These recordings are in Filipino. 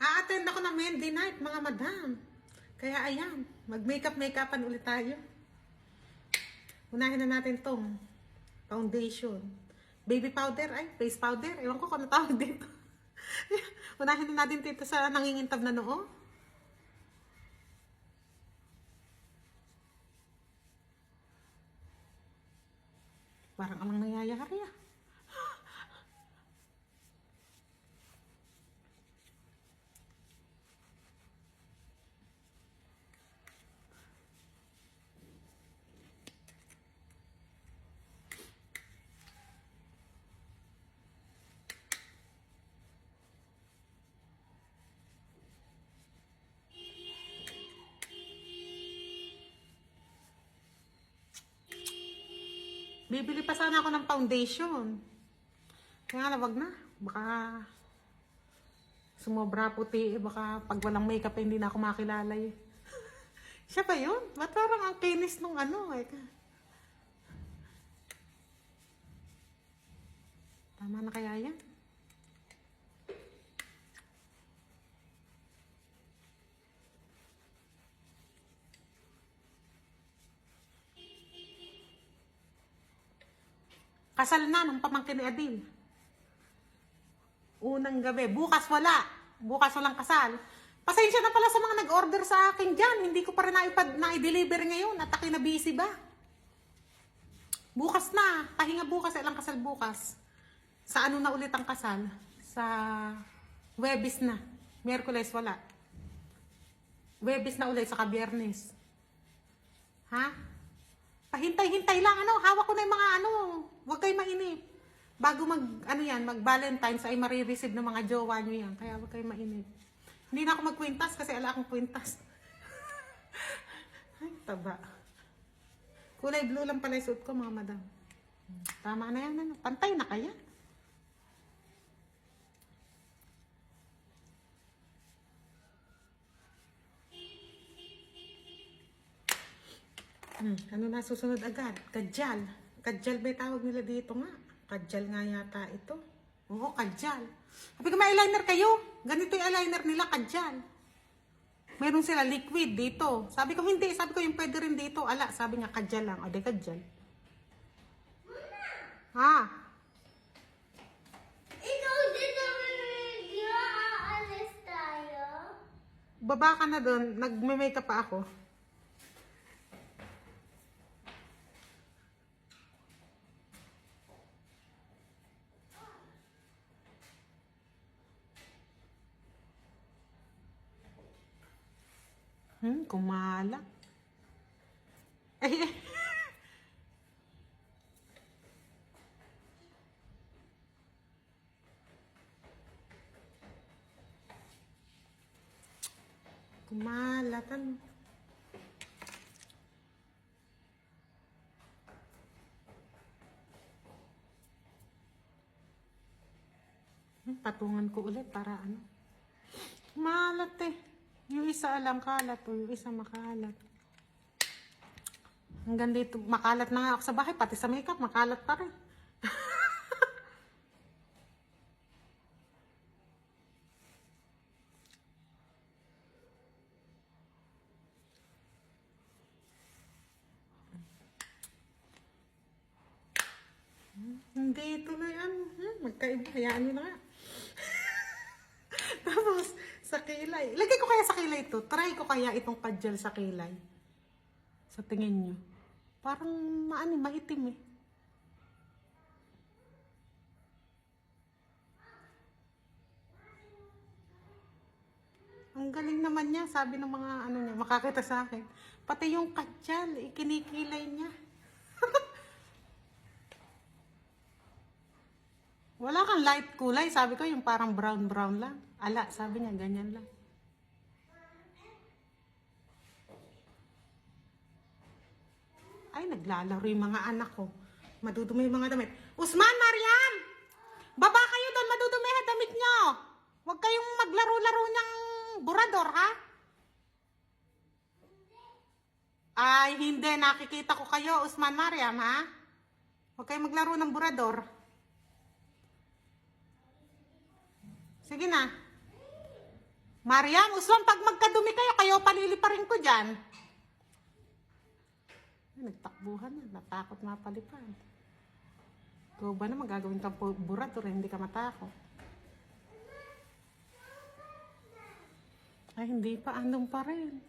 A-attend ako ng Mendy night, mga madam. Kaya ayan, mag-makeup-makeupan ulit tayo. Unahin na natin tong foundation. Baby powder, ay, face powder. Ewan ko kung ano tawag dito. Unahin na natin dito sa nangingintab na noo. Parang alang nangyayari ah. Bibili pa sana ako ng foundation. Kaya nga, wag na. Baka sumobra puti. eh. Baka pag walang makeup, eh, hindi na ako makilala eh. Siya ba yun? Ba't parang ang kinis nung ano eh. Tama na kaya yan? Kasal na ng pamangkin ni Adil. Unang gabi. Bukas wala. Bukas walang kasal. Pasensya na pala sa mga nag-order sa akin dyan. Hindi ko pa rin naipad, na-deliver ngayon. At na busy ba? Bukas na. Pahinga bukas. Ilang kasal bukas. Sa ano na ulit ang kasal? Sa Webis na. Miyerkules wala. Webis na ulit. Saka Biyernes. Ha? Pahintay-hintay lang, ano, hawak ko na yung mga ano, huwag kayo mainip. Bago mag, ano yan, mag Valentine's ay marireceive ng mga jowa nyo yan, kaya huwag kayo mainip. Hindi na ako magkwintas kasi ala akong kwintas. ay, taba. Kulay blue lang pala yung ko, mga madam. Tama na yan, ano, pantay na kaya. Hmm, ano na susunod agad? Kadyal. Kadyal ba tawag nila dito nga? Kadyal nga yata ito. Oo, kadyal. Sabi ko, may eyeliner kayo. Ganito yung eyeliner nila, kadyal. Meron sila liquid dito. Sabi ko, hindi. Sabi ko, yung pwede rin dito. Ala, sabi nga, kadyal lang. O, di kadyal. Ha? Ikaw video, aalis tayo. Baba ka na doon. Nagme-makeup pa ako. Hmm, kumala. Ay, ay. Kumalat, ano? Hmm, Patungan ko ulit para ano. Malat eh. Yung isa alam kalat o yung isa makalat. Hanggang dito, makalat na nga ako sa bahay, pati sa makeup, makalat pa rin. Hindi tuloy ano, hmm, magkaiba, hayaan nyo na nga. Tapos, sa kilay. Lagay ko kaya sa kilay to. Try ko kaya itong kadyal sa kilay. Sa tingin nyo. Parang maani, maitim eh. Ang galing naman niya, sabi ng mga ano niya, makakita sa akin. Pati yung kadyal, ikinikilay niya. Wala kang light kulay. Sabi ko yung parang brown-brown lang. Ala, sabi niya, ganyan lang. Ay, naglalaro yung mga anak ko. Madudumi yung mga damit. Usman, Mariam! Baba kayo doon, madudumi yung damit nyo. Huwag kayong maglaro-laro ng burador, ha? Ay, hindi. Nakikita ko kayo, Usman, Mariam, ha? Huwag kayong maglaro ng burador. Sige na. Mariam, Uswan, pag magkadumi kayo, kayo paliliparin ko dyan. Ay, nagtakbuhan na. Natakot mapalipan. Ikaw ba naman gagawin kang pu- burat o hindi ka matakot? Ay, hindi pa. Andun pa rin.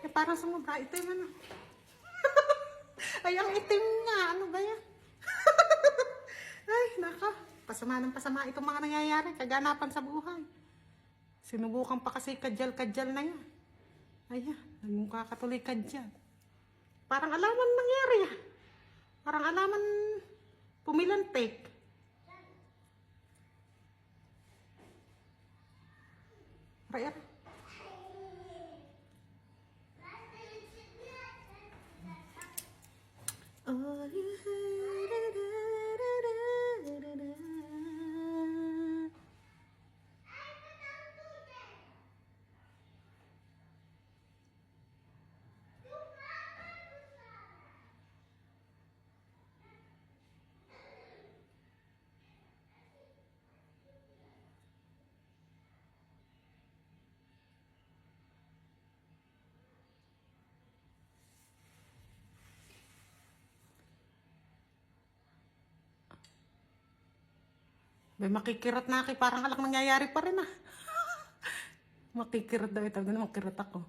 Eh, parang sumubra. Itim ano. Ay, ang itim nga. Ano ba yan? Ay, naka. Pasama ng pasama itong mga nangyayari. Kaganapan sa buhay. Sinubukan pa kasi kadyal-kadyal na yan. Ayan, nagmukha ka kadyal. Parang alaman nangyari ah. Parang alaman pumilantik. Raya. Oh, May makikirat na aki, parang alak nangyayari pa rin ah. makikirat daw ito, ganun makikirat ako.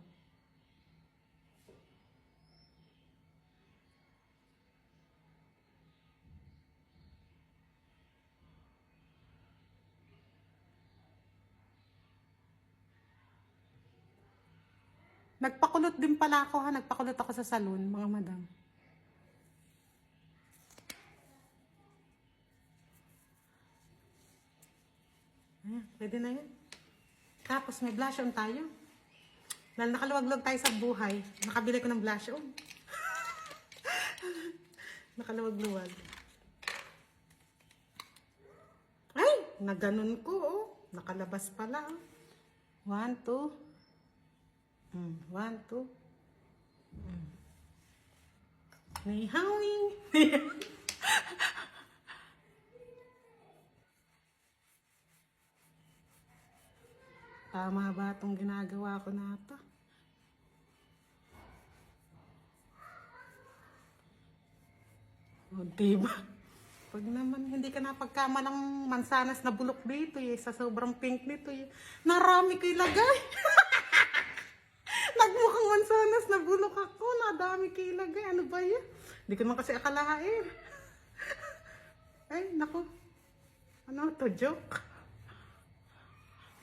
Nagpakulot din pala ako ha, nagpakulot ako sa salon, mga madam. Ayan, pwede na yun. Tapos may blush on tayo. Dahil nakaluwag-luwag tayo sa buhay, nakabili ko ng blush on. nakaluwag-luwag. Ay, naganon ko oh. Nakalabas pala oh. One, two. Mm, one, two. Mm. Ni Tama ba itong ginagawa ko na ito? O, diba? Pag naman hindi ka napagkama ng mansanas na bulok dito eh, sa sobrang pink nito eh. Narami ko ilagay. Nagmukhang mansanas na bulok ako, nadami ko ilagay. Ano ba yan? Hindi ko naman kasi akalain. Ay, naku. Ano to, joke?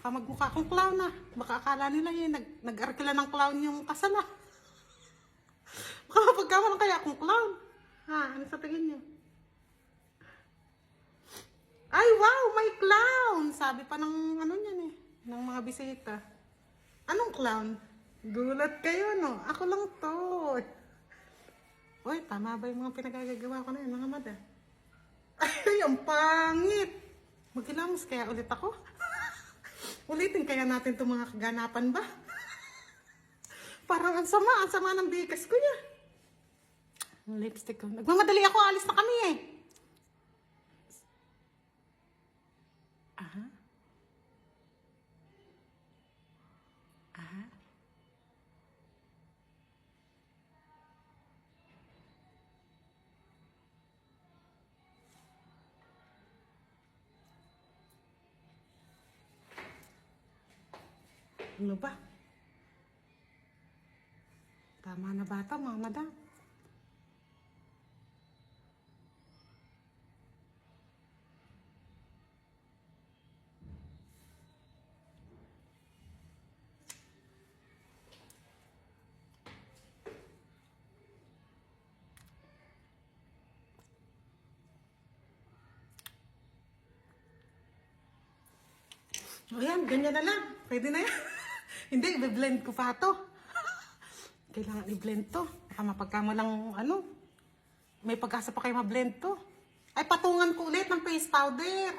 Baka magmukha akong clown ah. Baka akala nila yun, nag, nag-arkila ng clown yung kasal ah. Baka mapagkama kaya akong clown. Ha, ano sa tingin niyo? Ay, wow, may clown! Sabi pa ng ano niyan eh, ng mga bisita. Anong clown? Gulat kayo, no? Ako lang to. Uy, tama ba yung mga pinagagagawa ko na yun, mga mada? Ay, ang pangit! Magkilamos kaya ulit ako? Ulitin kaya natin itong mga kaganapan ba? Parang ang sama, ang sama ng bigas ko niya. Lipstick ko. Nagmamadali ako, alis na kami eh. Ano ba? Tama na ba ito, mga madam? O yan, ganyan na lang. Pwede na yan. Hindi, i-blend ko pa to. Kailangan i-blend to. Baka mapagkama lang, ano, may pag-asa pa kayo ma-blend to. Ay, patungan ko ulit ng face powder.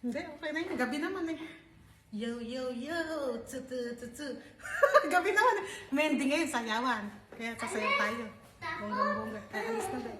Hindi, okay na yun. Gabi naman eh. Yo, yo, yo. Tu, tu, tu, tu. Gabi naman eh. Mending ngayon, sayawan. Kaya sasayaw tayo. Bonggang-bongga. Ay, alis na ba?